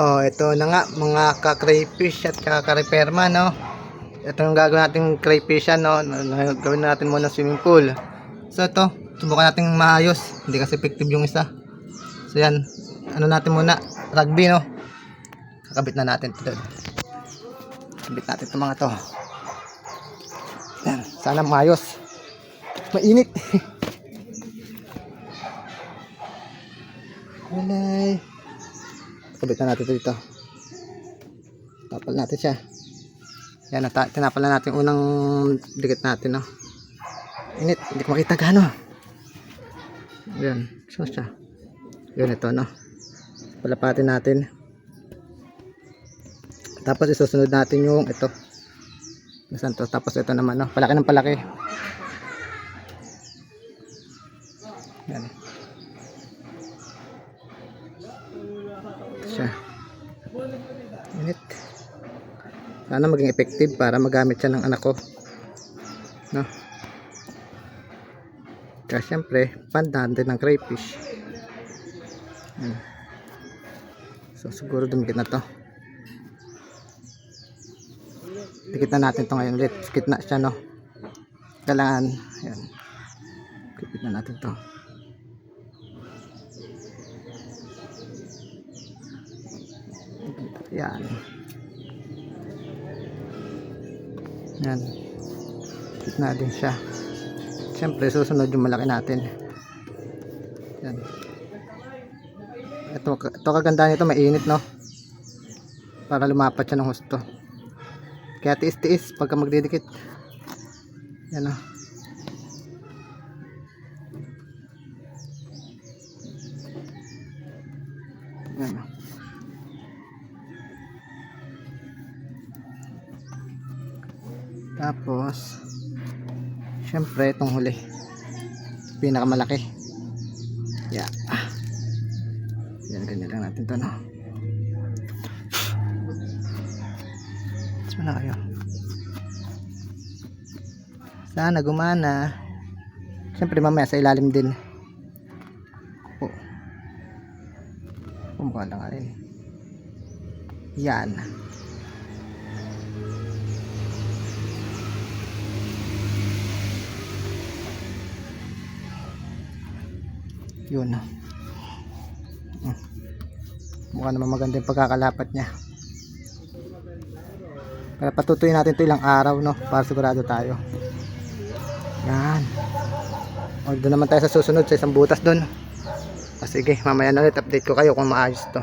Oh, ito na nga mga ka-crayfish at ka-repairman, no. Ito yung gagawin nating crayfish yan, no. Gawin natin muna swimming pool. So ito, subukan natin maayos. Hindi kasi effective yung isa. So yan, ano natin muna, rugby, no. Kakabit na natin ito. Kabit natin ito mga to. Yan, sana maayos. Mainit. Walay. Kabit na natin ito dito. Tapal natin siya. Yan, tinapal na natin unang dikit natin, no. Init, hindi ko makita gaano. Yan, so siya. Yun ito, no. Palapatin natin. Tapos isusunod natin yung ito. Nasaan to? Tapos ito naman, no. Palaki ng palaki. Yan. Siya. Init. Sana maging effective para magamit siya ng anak ko. No? Kaya syempre, pandahan din ng crayfish. Yan. So siguro dumikit na to. Dikit na natin to ngayon ulit. Dikit na siya no. Kailangan, yan. Dikit na natin to. Yan. Yan. Dikit na din siya. Siyempre, susunod yung malaki natin. Yan. Ito, ito kaganda nito, mainit, no? Para lumapat siya ng husto. Kaya tiis-tiis pagka magdidikit. Yan, no? Yan, no? Tapos, syempre, itong huli. Pinakamalaki. Yeah. Ah. Yan, ganyan lang natin to, no? Mas na kayo. Sana gumana. Siyempre mamaya sa ilalim din. Oh. Kumukha lang nga rin. Yan. Yun. Mukha naman maganda yung pagkakalapat niya. Pero patutuyin natin ito ilang araw, no? Para sigurado tayo. Yan. O, doon naman tayo sa susunod sa isang butas doon. O, sige, mamaya na ulit update ko kayo kung maayos to.